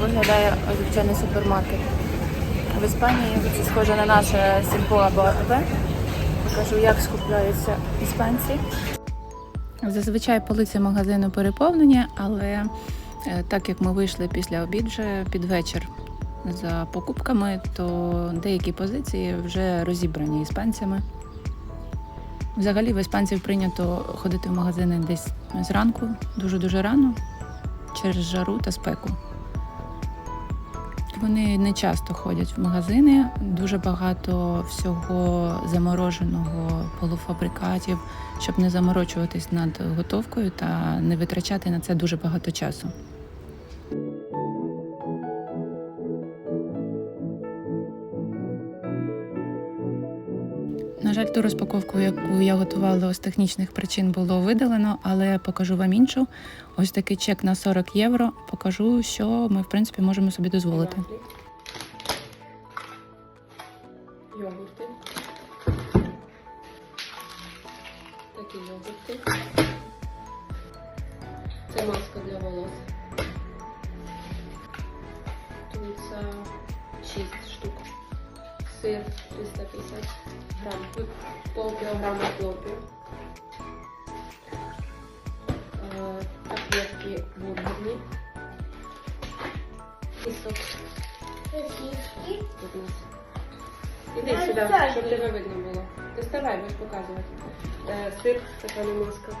виглядає звичайний супермаркет. В Іспанії це схоже на наше сільпо або АТБ. Покажу, як скупляються іспанці. Зазвичай полиці магазину переповнені, але е, так як ми вийшли після обід вже під вечір за покупками, то деякі позиції вже розібрані іспанцями. Взагалі в іспанців прийнято ходити в магазини десь зранку, дуже-дуже рано, через жару та спеку. Вони не часто ходять в магазини, дуже багато всього замороженого полуфабрикатів, щоб не заморочуватись над готовкою та не витрачати на це дуже багато часу. На жаль, ту розпаковку, яку я готувала з технічних причин, було видалено, але покажу вам іншу. Ось такий чек на 40 євро. Покажу, що ми в принципі можемо собі дозволити. Йогурти. Такі йогурти. Це маска для волос. Сир 350 грам. Тут пол кілограма хлопів. Е, Котлетки бургерні. І сок. Тут у нас. Іди Я сюди, знаю. щоб тебе видно було. Доставай, будеш показувати. Е, Сир, така маска.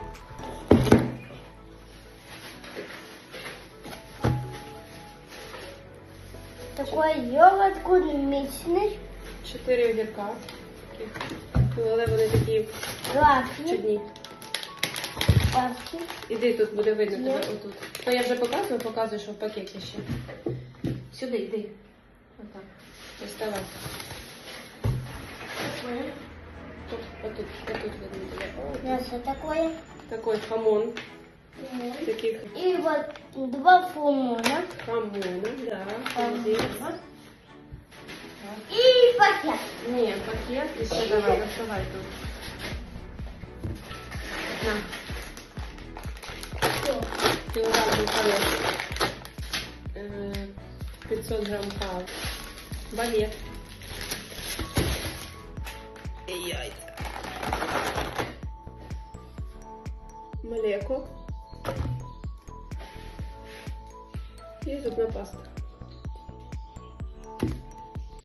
Такой йогурт курмічний, Чотири огірка. Ну, але вони такі чудні. Іди тут буде видно тебе отут. То я вже показую, показую, що в пакеті ще. Сюди, йди. Отак. Доставай. Тут, отут, отут видно тебе. О, Мясо такое. Такий хамон. Таких И вот два фумона. хамона, да. Хамон. Здесь. И пакет. Ні, пакет і ще давай, доставай тут. На, кілограм мукалеш. Е, 500 грам кав. Балет. І яйця. Млеко. І зубна паста.